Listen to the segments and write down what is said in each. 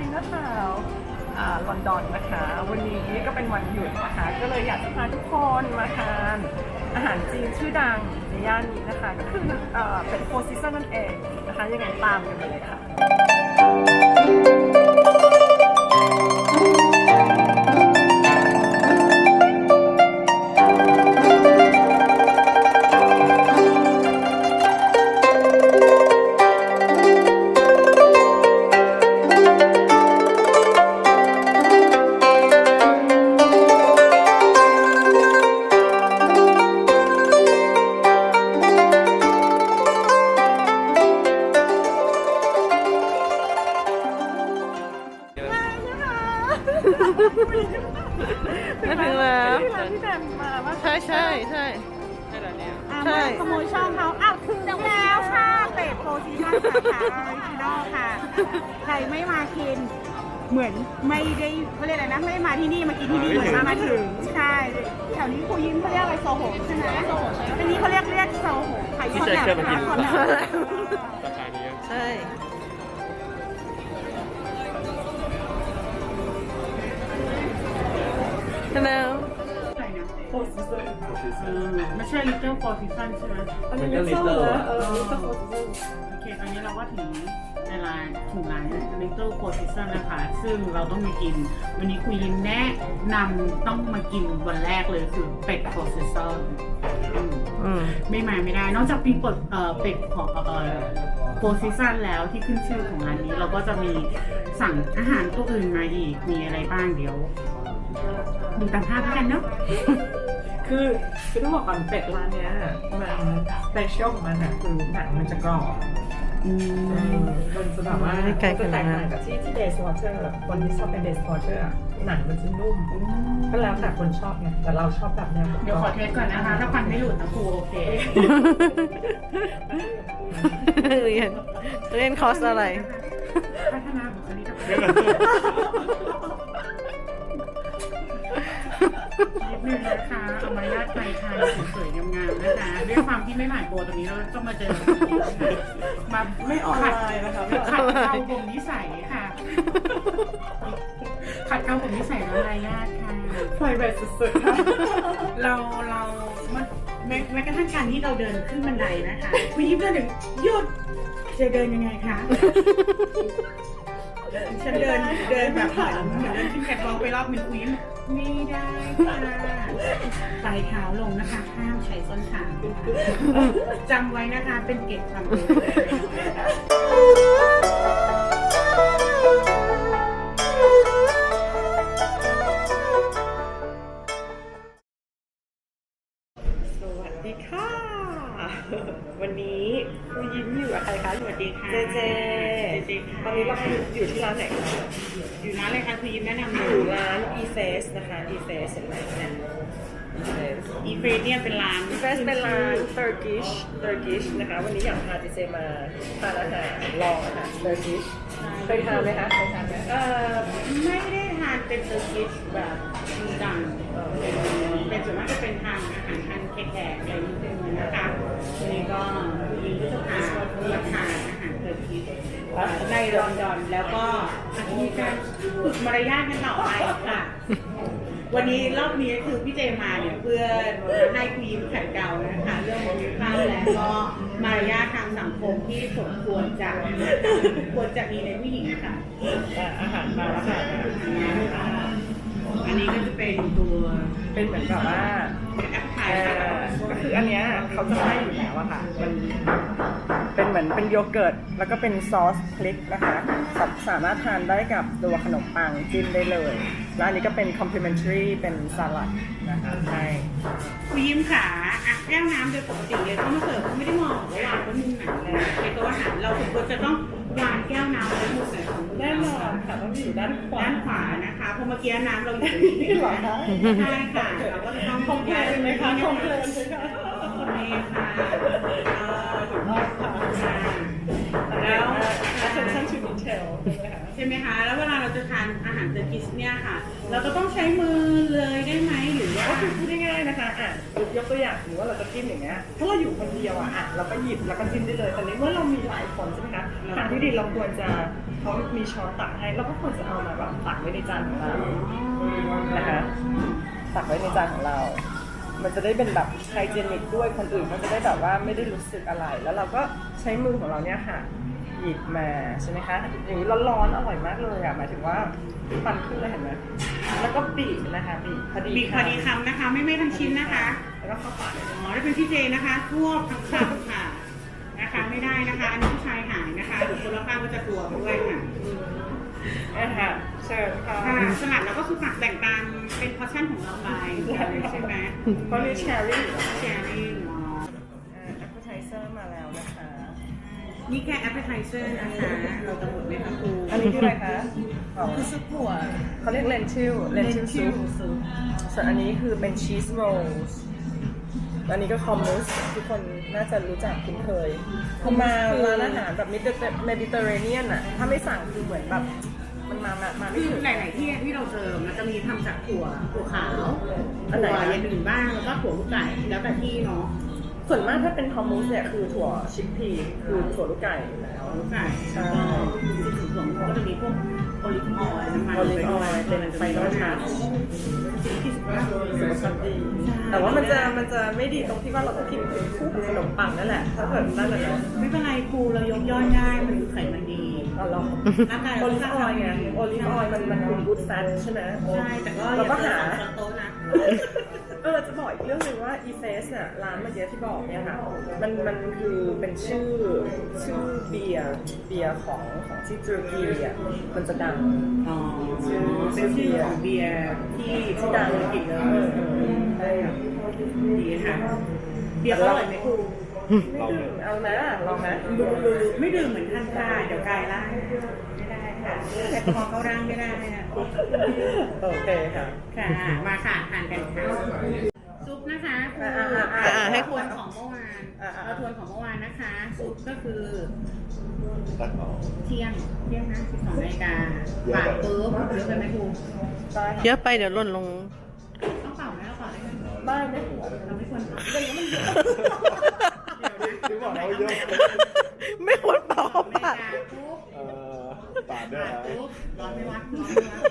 ยนะคะลอนดอนนะคะ วันนี้ก็เป็นวันหยุดนะคะ ก็เลยอยากจะพาทุกคนมาทานอาหารจีนชื่อดังในย่านนี้นะคะ ก็คือเป็นโฟซิซันนั่นเองนะคะ ยังไงตามกันไปเลยค่ะ ว่ใช่ใช่ใช่อ่ยใช่มาขโมยช่องเขาอ้าวถึงแล้วค่ะเป็ดโพซิชันสาขาออริจินอลค่ะ ใครไม่มากิน เหมือนไม่ได้เขาเรียกอะไรนะไม่ได้มาที่นี่มากินที่นี่เหมือนมามาถึงใช่แถวนี้ครูยิ้มเขาเรียกอะไรโซโหใช่ไหมโซโหอันนี้เขาเรียกเรียกโซโหใครคนแบบนะคะคนแบบร โฟซิซันไม่ใช่ Little Four Seasons ใช่ไหมอันนี้ลิตเติ้ลนะเออลิตเติ้ลโฟซิซันโอเค ตอนนี้เราก็ถึงในร้านถึงร้าน Little Four Seasons นะคะ ซึ่งเราต้องมากิน วันนี้คุยยิ้มแนะนำต้องมากินวันแรกเลยคือเป็ด Four Seasons อืม อืม ไม่มาไม่ได้ นอกจากมีเป็ดเอ่อเป็ดของเอ่อโฟซิซันแล้วที่ขึ้นชื่อของร้านนี้ เราก็จะมีสั่งอาหารตัวอื่นมาอีก มีอะไรบ้างเดี๋ยวดูตามภาพแล้วกันเนาะ คือคือต้องบอกก่อนเป็ดร้านเนี้ยมันสเปเชียลของมันอะคือหนังมันจะกรอบอืมมันจะแบบว่าไม่ไกลขจะแตนาดกนั้นต่างกับที่ที่เดสวอเตอร์คนที่ชอบเป็นเดสวอเตอร์หนังมันจะนุ่มก็แล้วแต่คนชอบไงแต่เราชอบแบบแนวเดี๋ยวขอเทสก่อนนะคะ ถ้าฟันไม่หลุดนะครูโอเคเรียนเรียนคอร์สอะไร พัฒนาบุคลิกภาพ นิดนึงนะคะเอามารยาทไทยไทยสวยๆงามๆนะคะด้วยความที่ไม่หมายโปรตรงนี้เราต้องมาเจอมาไม่ออนไลน์นะคะไม่ออนขัดไลเกลาน์ผมนิสัยค่ะ ขัดเกลาผมนิสัยแล้วมารยาทค่ะไฟเบสสุดๆค่ะเราเรามันแม้แม้กระทั่งการที่เราเดินขึ้นบันไดนะคะคุณยิ้มจะถึงหยุด จะเดินยังไงคะ ฉันเดินเดินแบบผ่านเหมือนเดินขึ้นแคทวอล์กไปรอบหนึ่งคุณยิ้มไม่ได้ค่ะไต่เท้าลงนะคะ ห้ามใช้ส้นเท้าจำไว้นะคะเป็นเกร็ดความรู้ e face นะคะ e face เห็นไหมเนี่ย e-face อีเฟรดเนี่ยเป็นร้าน e-face เป็นร้าน Turkish Turkish นะคะ วันนี้อยากพาเจเจมาทานอาหารลองอาหาร Turkish เคยทานไหมคะเคยทานไหมเอ่อไม่ได้ทานเป็นเตอร์กิชแบบจริงจังเอ่อเป็นเป็นส่วนมากจะเป็นทานอาหารทานแขกๆอะไรนิดนึงนะคะวันนี้ก็มีก็จะพามาทานอาหารเตอร์กิชในลอนดอนแล้วก็มีการฝึกมารยาทกันต่อไปค่ะ วันนี้รอบนี้คือพี่เจมาเนี่ยเพื่อให้คุยยิ้มขัดเกลานะคะเรื่องมนุษยภาพและก็มารยาททางสังคมที่สมควรจะควรจะมีในผู้หญิงค่ะอะอาหารมาแล้วค่ะอันนี้ก็จะเป็นตัวเป็นเหมือนแบบว่าแอปพลาอ่ย คืออันเนี้ยเขาจะให้อยู่แล้วอะค่ะ มันเป็นเหมือนเป็นโยเกิร์ต แล้วก็เป็นซอสพริกนะคะสาสามารถทานได้กับตัวขนมปังจิ้มได้เลย แล้วอันนี้ก็เป็น complimentary เป็นสลัดนะคะใช่คุยยิ้มขาอะแก้วน้ำโดยปกติเลยเขามาเสิร์ฟเขาไม่ได้มองว่าวางไว้มุมไหนเลยในโต๊ะอาหารเราควรจะต้อง วางแก้วน้ำไว้มุมไหนของแน่นอนค่ะต้องอยู่ด้านขวาด้านขวานะคะเพราะเมื่อกี้น้ำเราอยู่ตรงนี้เหรอคะใช่ค่ะเราก็จะต้องคอมเพลนไหมคะคอมเพลนไหมคะนี่ค่ะเอ่อถูกต้องค่ะแล้แล้วว attention to detail ใช่ไหมคะ แล้วเวลาเราจะทานอาหารเตอร์กิสเนี่ยค่ะ เราก็ต้องใช้มือเลยได้ไหมหรือว่าก็คือพูดง่ายๆนะคะอะยกตัวอย่างหรือว่าเราจะจิ้มอย่างเงี้ยถ้าเราอยู่คนเดียวอะอะเราก็หยิบแล้วก็จิ้มได้เลยแต่ในเมื่อเรามีหลายคนใช่ไหมคะทางที่ดีเราควรจะเขามีช้อนตักให้เราก็ควรจะเอามาแบบตักไว้ในจานของเรานะคะตักไว้ในจานของเรา มันจะได้เป็นแบบไฮเจนิกด้วยคนอื่นเขาจะได้แบบว่าไม่ได้รู้สึกอะไร แล้วเราก็ใช้มือของเราเนี่ยค่ะ หยิบมาใช่ไหมคะอย่างนี้ร้อนๆอร่อยมากเลยอะหมายถึงว่าฟันขึ้นเลยเห็นไหมแล้วก็บีบนะคะบีบพอดีบีบพอดีคำนะคะ ไม่ไม่ทั้งชิ้นนะคะแล้วก็เข้าปากเลยอ๋อถ้าเป็นพี่เจนะคะทั่วทั้งคำค่ะนะคะไม่ได้นะคะอันนี้ผู้ชายหายนะคะหรือคนรอบข้างก็จะกลัวด้วยค่ะนะคะเชิญค่ะค่ะสลัดเราก็คือผักแบ่งตามเป็นพอร์ชั่นของเราไปใช่ไหมเพราะนี่แชร์รี่อยู่แล้วแชร์รี่ นี่แค่ appetizer นะคะ เราจะหมดไหมคะครูอันนี้คืออะไรคะของคือซุปหัวเขาเรียกเลนทิลเลนทิลซุปซุปส่วนอันนี้คือเป็นชีสโรลส์อันนี้ก็คอมมูสทุกคนน่าจะรู้จักคุ้นเคยคุณมาร้านอาหารแบบเมดิเตอร์เรเนียนอะถ้าไม่สั่งคือเหมือนแบบมันมามามาไม่คือถึงหลาย ๆ ที่ที่เราเจอมันจะมีทำจากถั่วถั่วขาวอันไหนถั่วนะอย่างอื่นบ้างแล้วก็ถั่วลูกไก่แล้วแต่ที่เนาะ ส่วนมากถ้าเป็นคอมมูสเนี่ยคือถั่วชิคพีคือถั่วลูกไก่อยู่แล้วถั่วลูกไก่ใช่ แล้วก็จุดส่วนของก็จะมีพวกโอลิฟออยล์น้ำมันโอลิฟออยล์เป็นไฟนอลทัชที่สุดแล้วสุขภาพดีแต่ว่ามันจะมันจะไม่ดีตรงที่ว่าเราต้องกินคู่กับขนมปังนั่นแหละ ถ้าเกิดนั่นแหละเนาะไม่เป็นไรครูเรายกย่อยได้มันคือไขมันดีเราลองร่างกายโอเราลิฟออยล์ไงโอลิฟออยล์มันมันคือกูดแฟตใช่ไหมใช่แต่ก็เราก็หาอย่เกินสองโต๊ะนะเออจะบอกอีกเรื่องหนึ่งว่า e f a c e เนี่ยร้านเมื่อกี้ที่บอกเนี่ยค่ะ มันมันคือเป็นชื่อชื่อเบียร์เบียร์ของของที่ตุรกีอะมันจะดังอ๋อเป็นชื่อของเบียร์ที่ที่ดังธุรกิจเลเออยเออใช่ค่ะดีค่ะเบียร์อร่อยไหมครูไม่ดื่มเอาไหมล่ะลองไหมไม่ดื่มเหมือนท่านค่ะเดี๋ยวกายร่างไม่ได้ ค่ะแอลกอฮอล์เข้าร่างไม่ได้นะโอเคค่ะ ค่ะ มาค่ะทานกันค่ะซุปนะคะคืออ่าอ่าอ่าให้ทวนของเมื่อวานอ่าอ่าเราทวนของเมื่อวานนะคะ ซุปก็คือตัดออกเที่ยงเที่ยงนะ12นาฬิกาผ่านปุ๊บเยอะไปไหมครูได้เยค่ะอะไปเดี๋ยวหล่นลงต้องเป่าไหมเราเป่าได้ไหมได้ไม่หัวเราไม่ควรเป่าอย่างนี้มันเยอะที่บอกเราเยอะไม่ควรเป่า12นาฬิปากกาปุ๊บ เอ่อปาดด้วยผ่านนะปุ๊บร้อนไม่วัดร้อนไม่วัด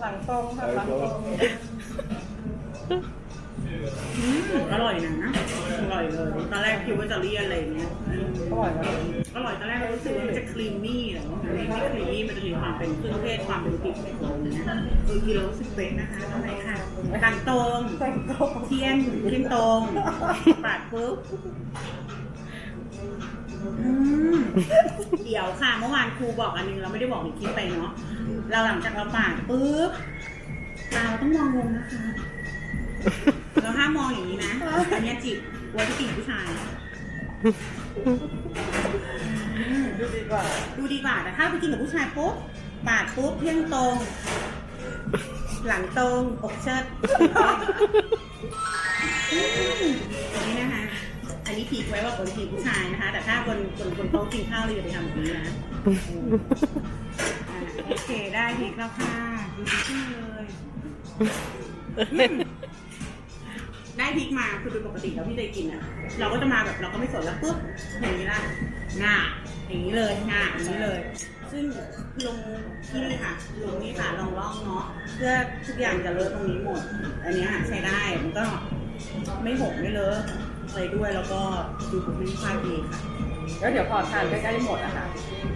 หลังตรงค่ะหลังตรงอืมอร่อยนะอร่อยเลย ตอนแรกคิดว่าจะเลี่ยนอะไรอย่างเงี้ยอืมอร่อยมากอร่อยตอนแรกเรารู้สึกว่ามันจะครีมมี่แต่ว่ามันไม่ไม่ครีมมี่มันจะมีความเป็นเครื่องเทศความเป็นพริกในตัวนะเออกินแล้วรู้สึกเป๊ะนะคะทำไมค่ะตังตรง แต่งตรงเที่ยงเที่ยงตรงปาดปุ๊บอืม เดี๋ยวค่ะเมื่อวานครูบอกอันนึงเราไม่ได้บอกในคลิปไปเนาะเราหลังจากเราปาดปุ๊บตาเราต้องมองลงนะคะเราห้ามมองอย่างนี้นะอันเนี้ยจิบไว้ที่ติ่งผู้ชายดูดีกว่าดูดีกว่าแต่ถ้าไปกินกับผู้ชายปุ๊บปาดปุ๊บเที่ยงตรง หลังตรงอกเชิด นี้พีกไว้ว่าคนทีผู้ชายนะคะ แต่ถ้าคนคนคนเขากินข้าวเราอย่าไปทำแบบนี้นะอ่าโอเคได้พีกแล้วค่ะดูดีขึ้นเลยอืมได้พริกมาคือโดยปกติแล้วพี่เคยกินอะ เราก็จะมาแบบเราก็ไม่สนแล้วปุ๊บอย่างนี้ละหน้าอย่างนี้เลยหน้าอย่างนี้เลย ซึ่งลงที่นี่ค่ะลงนี่ค่ะลองร่องเนาะเพื่อทุกอย่างจะเลอะตรงนี้หมด อันเนี้ยใช้ได้มันก็ไม่หกไม่เลอะ ไรด้วยแล้วก็ดูคุณภาพดีค่ะ แล้วเดี๋ยวพอทานใกล้ๆหมดอะค่ะ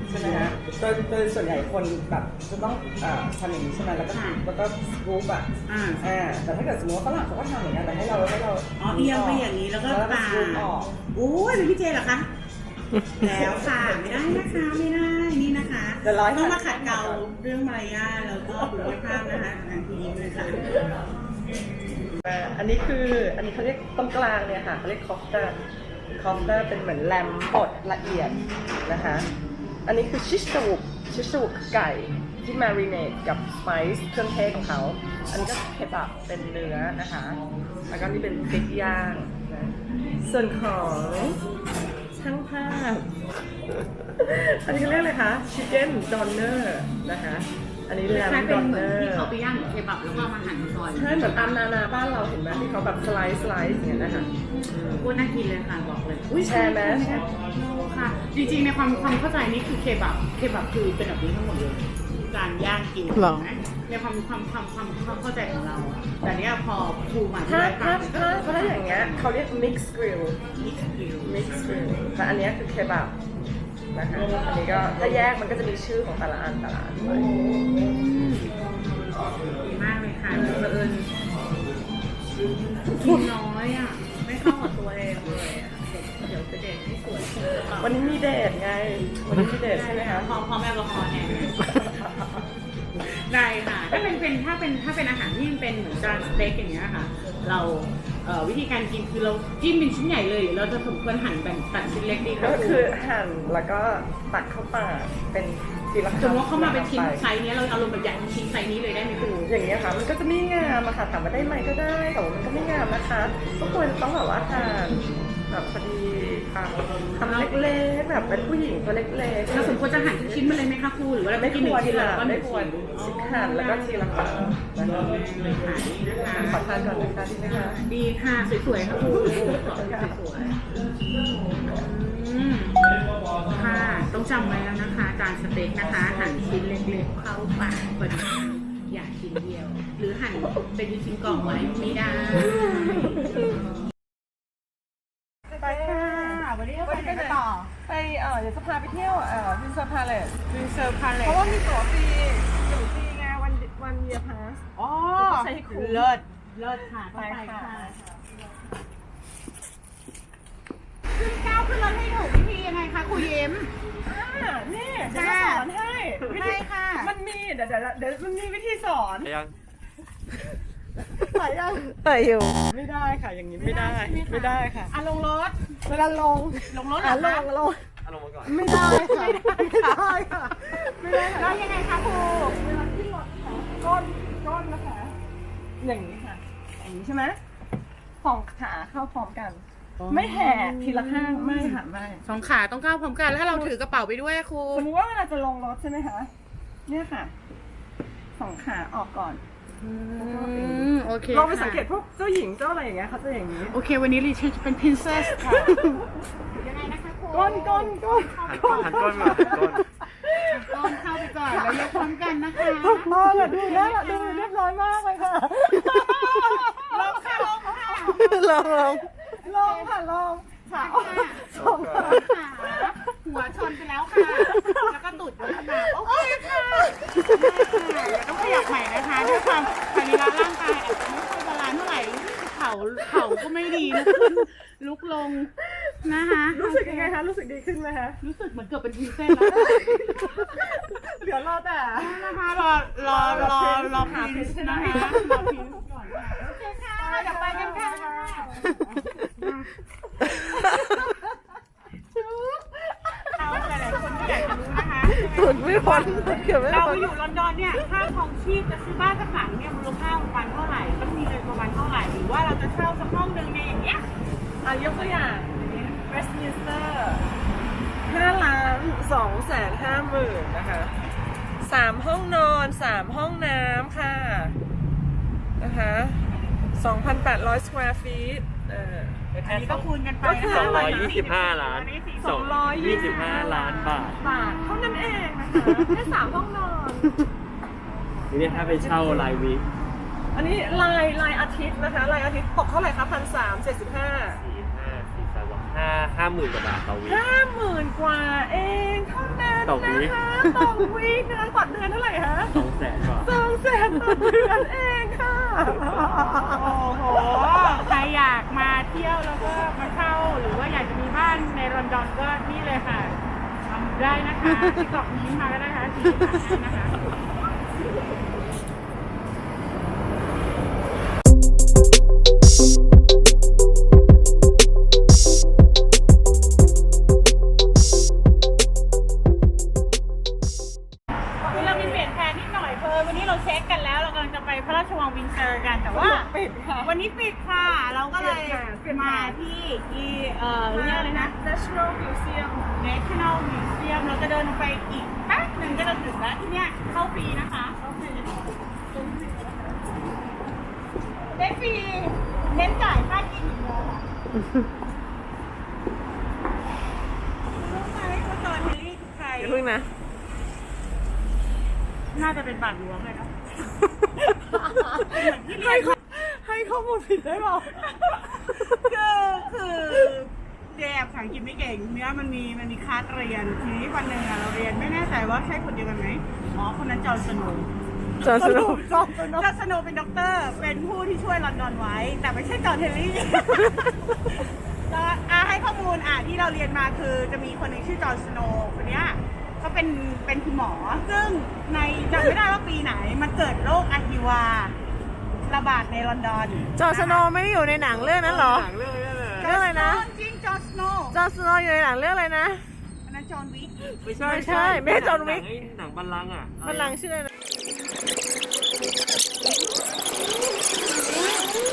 ใช่ไหมฮะโดยโดยส่วนใหญ่คนแบบจะต้องเอ่อทำอย่างนี้ใช่ไหมแล้วก็ค่ะแล้วก็รูปอะอ่า อ่าแต่ถ้าเกิดสมมติว่าฝรั่งเขาก็ทำเหมือนกันแต่ให้เราให้เราอ๋อเอียงไปอย่างนี้แล้วก็แล้วก็ปารูปออกโอ้ยเป็นพี่เจเหรอคะ แล้วค่ะไม่ได้นะคะไม่ได้นี่นะคะเดี๋ยวร้อยต้องมาขัดเกลาเรื่องมารยาทแล้วก็คุณภาพนะคะงานทีนี้เลยค่ะ อ่าอันนี้คืออันนี้เขาเรียกตรงกลางเนี่ยค่ะเขาเรียกคอฟเตอร์คอฟเตอร์เป็นเหมือนแลมบดละเอียดนะคะ อันนี้คือชิชตูกชิชตูกไก่ที่มารีเนตกับสไปซ์เครื่องเทศของเขา อันนี้ก็เคบับเป็นเนื้อนะคะ แล้วก็นี่เป็นพริกย่างนะส่วนของช่างภาพ อันนี้เขาเรียกอะไรคะชิคเก้นดอนเนอร์นะคะ อันนี้แลมคล้ายๆดเป็อนนเหมืเนอนอที่ร์เขาไปย่างเคบับแล้วก็เอามาหั่นซอยใช่เหมือนตามนานาบ้านเราเห็นไหมที่เขาแบบสไลด์สไลด์อย่างเงี้ยนะคะพูดน่ากินเลยค่ะบอกเลยอุ้ยแชร์ไหมค่ะ จริงๆในความความเข้าใจนี่คือเคบับเคบับคือเป็นแบบนี้ทั้งหมดเลยการย่างกินหรอ นะเคในความความความความความเข้าใจของเราอะแต่เนี้ยพอครูมาถ้าได้ถ้าถ้าถ้าอย่างเงี้ยเขาเรียก mixed grill มิกซ์คิว mixed grill แต่อันเนี้ยคือเคบับ นะคะอันนี้ก็ถ้าแยกมันก็จะมีชื่อของแต่ละอันแต่ละอันไปดีมากเลยค่ะเผอิญกินน้อยอะ ไม่เข้ากับตัวเองเลยอะเดี๋ยวจะเด็ดไม่สวยหรือเปล่าวันนี้มีเดทไง วันนี้มีเดทใช่ไหมคะพอพอแม่ละครเนี่ยได้ค่ะ ถ้าเป็นเป็นถ้าเป็นถ้าเป็นอาหารที่มันเป็นเหมือนจานสเต็กอย่างเงี้ยค่ะ เราเอ่อ วิธีการกินคือเราจิ้มเป็นชิ้นใหญ่เลยหรือเราจะสมควรหั่นแบ่งตัดชิ้นเล็กดีคะก็คือหั่นแล้วก็ตักเข้าปากเป็นทีละสมมติว่าเข้ามาเป็นชิ้นไปไซส์เนี้ยเราเอาลงแบบใหญ่เป็นชิ้นไซส์นี้เลยได้ไหมครูอย่างเงี้ยค่ะมันก็จะไม่งามอะค่ะถามว่าได้ไหมก็ได้แต่ว่ามันก็ไม่งามนะคะก็ควรจะต้องแบบว่าทาน แบบพอดีค่ะทำเล็กๆแบบเป็นผู้หญิงตัวเล็กๆ เราสมควรจะหั่นทุกชิ้นมาเลยไหมคะครูหรือว่าเราไม่ไม่กินหคนึ่วรงชิ้นแล้วเราก็หไม่นึ่งควรชิ้นหั่นแล้วก็ทีละคำนะคะขอทานก่อนนะคะดีไหมคะดีค่ะสวยๆค่ะครูสวยๆอืมค่ะต้องจำไว้แล้วนะคะจานสเต็กนะคะ หั่นชิ้นเล็กๆเข้าปากพอดีอย่าชิ้นเดียว หรือหั่นเป็นชิ้นกล่องไว้ไม่ได้ ไปค่ะ วันนี้เราไปไหนกันต่อ ไปเออเดี๋ยวจะ พาไปเที่ยวเออวินเซอร์พาเลสวินเซอร์พาเลเพราะว่ามีตั๋วฟรีอยู่ฟรีไงวันวันเยียพาส อ๋อใช้ให้คุ้ม เลิศเลิศค่ะไปค่ะขึ้นก้าวขึ้นรถให้ถูกวิธียังไงคะครูยิ้ม อ่านี่เดี๋ยวจะสอนให้วิธีได้ค่ะ มันมีเดี๋ยวเดี๋ยวเดี๋ยวมันมีวิธีสอนยังใส่ยังใส่อยู่ ไม่ได้ค่ะ อย่างนี้ไม่ได้ใช่ไหมคะไม่ได้ค่ะ อะลงรถเวลาลงลงรถเหรอะอลคะงลงเอา ลงมาก่อน ไม่ได้ค่ะ ไม่ได้ค่ะ ไม่ได้แล้วยังไงคะครูเวลาขึ้นรถก้นก้นนะคะ อย่างนี้ค่ะ อย่างนี้ใช่ไหมสองขาเข้าพร้อมกัน ไม่แห่ทีละข้าง ไม่ค่ะไม่ สองขาต้องก้าวพร้อมกัน แล้วถ้าเราถือกระเป๋าไปด้วยครู สมมติว่าเวลาจะลงรถใช่ไหมคะ เนี่ยค่ะ สองขาออกก่อน อืมโอเคลองไปค่ะสังเกตพวกเจ้าหญิงเจ้าอะไรอย่างเงี้ยเขาจะอย่างนี้ โอเค วันนี้ลิชิจะเป็น princess ค่ะยังไงนะคะครูก้นก้นก้นหันก้นหันก้นมาหันก้นก้นเข้าไปก่อนแล้วยกพร้อมกันนะคะถูกต้องอะดูน่ารักดูเรียบร้อยมากเลยค่ะลงค่ะลงค่ะ ลองลองลองค่ะลองขาสองขาขา หัวชนไปแล้วค่ะ แล้วก็ตุดยกขึ้นมาโอเคค่ะเดี๋ยวต้องขยับใหม่นะคะด้วยความสรีระร่างกายอาจจะไม่ค่อยบาลานซ์เท่าไหร่เข่าเข่าก็ไม่ดีลุกขึ้นลุกลงนะคะรู้สึกยังไงคะ รู้สึกดีขึ้นไหมคะ รู้สึกเหมือนเกือบเป็นพรีเซนต์แล้วเหลือรอแต่นะคะรอรอรอรอพินส์นะคะรอพินส์ก่อนค่ะโอเคค่ะเดี๋ยวไปกันค่ะเราหลายๆคนก็อยากจะรู้ นะคะถุดไม่พ้นเกี่ยวไม่เราพ้นอยู่ลอนดอนเนี่ยค่าครองชีพจะซื้อบ้านสักหลังเนี่ยมูลค่าวันเท่าไหร่ต้องมีเงินประมาณเท่าไหร่หรือว่าเราจะเช่าสักห้องหนึ่งในยอย่างเงี้ยอะยกตัวอย่างเวสต์มินสเตอร์ห้าล้านสองแสนห้าหมื่นนะคะสามห้องนอนสามห้องน้ำค่ะนะคะสองพันแปดร้อยสแควร์ฟีตเอออันนี้ก็คูณกันไปก็คือนะสองคะร้อยยี่สิบห้าล้านอันนี้สี่สองร้อยยี่สิบ25ล้านบาท บาทเท่านั้นเองนะคะ แค่สามห้องนอนนี่ถ้าไปเช่ารายวีคอันนี้ลายลายอาทิตย์นะคะลายอาทิตย์ตกเท่าไหร่คะพันสามเจ็ดสิบห้าสี่ห้าสี่สามห้าห้าหมื่นกว่าบาทต่อวีค ห้าหมื่นกว่าเองเท่านั้นต่อวีคนะคะต่อวีคนะคะต่อเดือนเท่าไหร่คะสองแสนกว่าสองแสนต่อเดือนเองค่ะโอ้โหใครอยากมาเที่ยวแล้วก็มาเช่าหรือว่าอยากจะมีบ้านในลอนดอนก็นี่เลยค่ะทำ ได้นะคะติ๊กรอกนี้มาก็ได้นะคะสีนะคะ งนะ น่าจะเป็นบาทหลวงเลยเนาะให้ข้อให้ข้อมูลผิดได้เปล่าคือคือเจแอบภาษาอังกฤษไม่เก่งเนี้ยมันมีมันมีคลาสเรียนทีนี้วันหนึ่งอะเราเรียนไม่แน่ใจว่าใช่คนเดียวกันไหมอ๋อคนนั้นจอห์นสโนว์จอห์นสโนว์จอห์นสโนว์จอห์นสโนว์เป็นด็อกเตอร์ เป็นผู้ที่ช่วยลอนดอนไว้ แต่ไม่ใช่จอห์นเทลลี่แล้วอะให้ข้อมูลอะที่เราเรียนมาคือจะมีคนหนึงชื่อจอห์นสโนว์คนเนี้ย เขาเป็นเป็นคุณหมอ ซึ่งในจำไม่ได้ว่าปีไหน มันเกิดโรคอะฮิวา ระบาดในลอนดอนจอห์นสโนว์ไม่ได้อยู่ในหนังเรื่องนั้นเหรอ หนังเรื่องนี้เลย เรื่องอะไรนะ จริงจอห์นสโนว์จอห์นสโนว์อยู่ในหนังเรื่องอะไรนะ อันนั้นจอห์นวิก ไม่ใช่ไม่ใช่ไม่ใช่จอห์นวิก หงไหนังบัลลังก์อะมันหลังชื่ออะไรนะ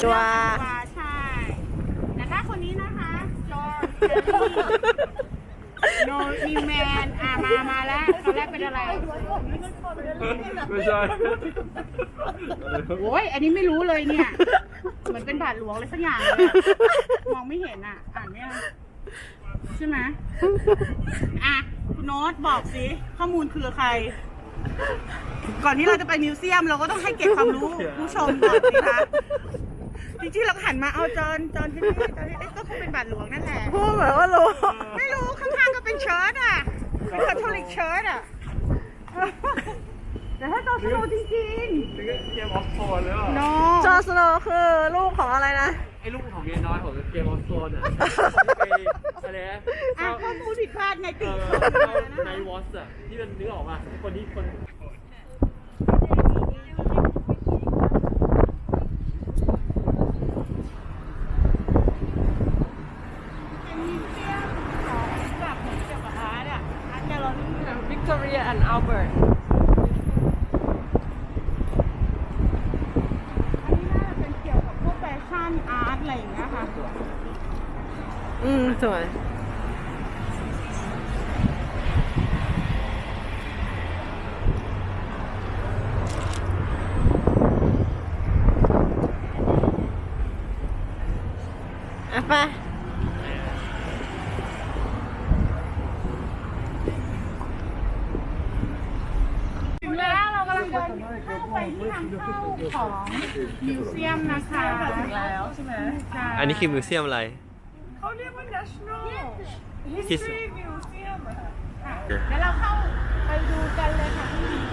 ตัวว่าใช่ แต่ถ้าคนนี้นะคะ จอห์น โนนีแมนอะมามาแล้วตอนแรกเป็นอะไร ไม่ใช่ โอ้ยอันนี้ไม่รู้เลยเนี่ย เหมือนเป็นบาทหลวงเลยสักอย่างเลยอะมองไม่เห็นอะ อ่านไม่ออกใช่ไหมอะ คุณโน้ตบอกสิ ข้อมูลคือใคร ก่อนที่เราจะไปมิวเซียม เราก็ต้องให้เก็บความรู้ผู้ชมก่อนสิคะ จริงๆเราก็หันมาเอาจอนจอนที่นี่จอนที่นี่ก็คงเป็นบาทหลวงนั่นแหละ พูดเหมือนว่ารู้ ไม่รู้ข้างๆก็เป็นเชิ้ตอะเป็นคาทอลิกเชิ้ตอะแต่ถ้าจอร์จสโนว์จริงนี่ก็เกมออฟโซนเลยๆอะ no จอห์นสโนว์คือลูกของอะไรนะ ไอ้ลูกของเมียน้อยของเกมออฟโซนอะไปอะไรนะอะข้อมูลผิดพลาดไงเอติดอในวอสอะที่มันนึกออกมาคนที่คนเป็นมิวเซียมของแบบเหมือนเกี่ยวกับอาร์ตอะอาร์ตแกลเลอรี่อะ Victoria and Albert อันนี้น่าจะเป็นเกี่ยวกับพวกแฟชั่นอาร์ตอะไรอย่างเงี้ยค่ะ อืม สวย อะไป ถึงแล้วเรากำลังเดินเข้าไปที่ทางเข้าของมิวเซียมนะคะ ถึงแล้วใช่ไหม ใช่ อันนี้ คือมิวเซียมอะไร เขาเรียกว่า National History History Museum อะค่ะค่ะเดี๋ยวเราเข้าไปดูกันเลยค่ะที่นี่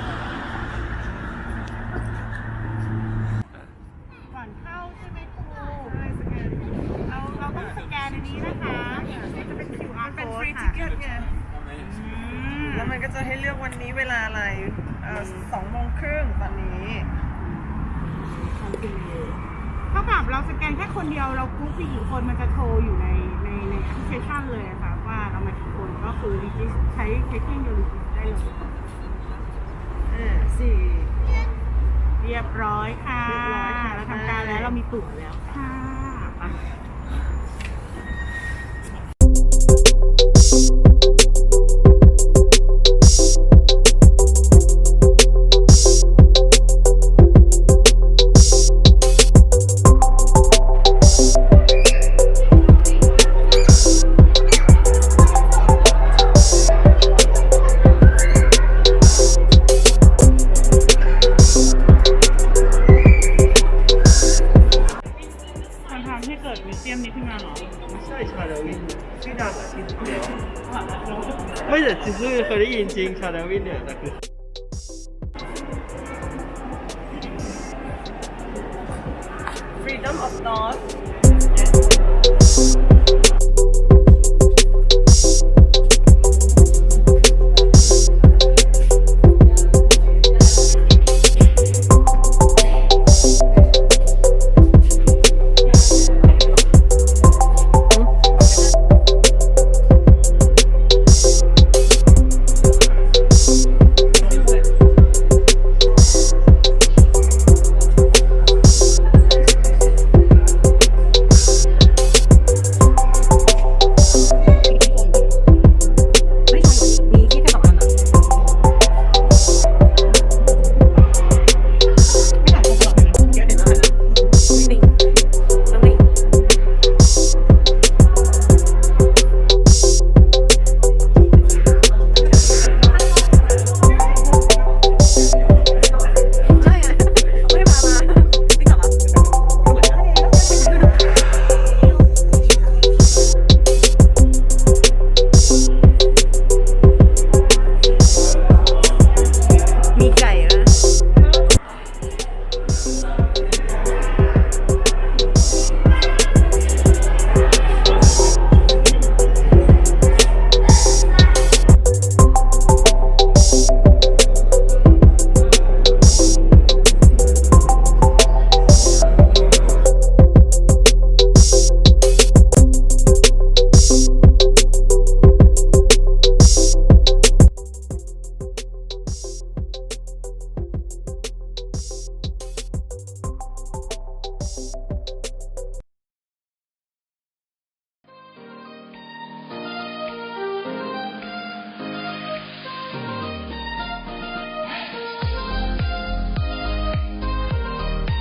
ก่อนเข้าใช่ไหมครูใช่สแกนเราเราต้องสแกนอันนี้นะคะจะเป็น QR เป็น code free ค่ะ ticket ไงอืมแล้วมันก็จะให้เลือกวันนี้เวลาอะไรเอ่อสองโมงครึ่งตอนนี้ เท่ากับเราสแกนแค่คนเดียวเรากรุ๊ปมีกี่คนมันจะโชว์อยู่ในในในแอปพลิเคชันเลยอะค่ะว่าเรามากี่คนก็คือ regis ใช้ checking เดียว regis ได้เลยอ่าสี่เรียบร้อยค่ะเรียบร้อยค่ะ เราทำการแล้วเรามีตั๋วแล้วค่ะ of North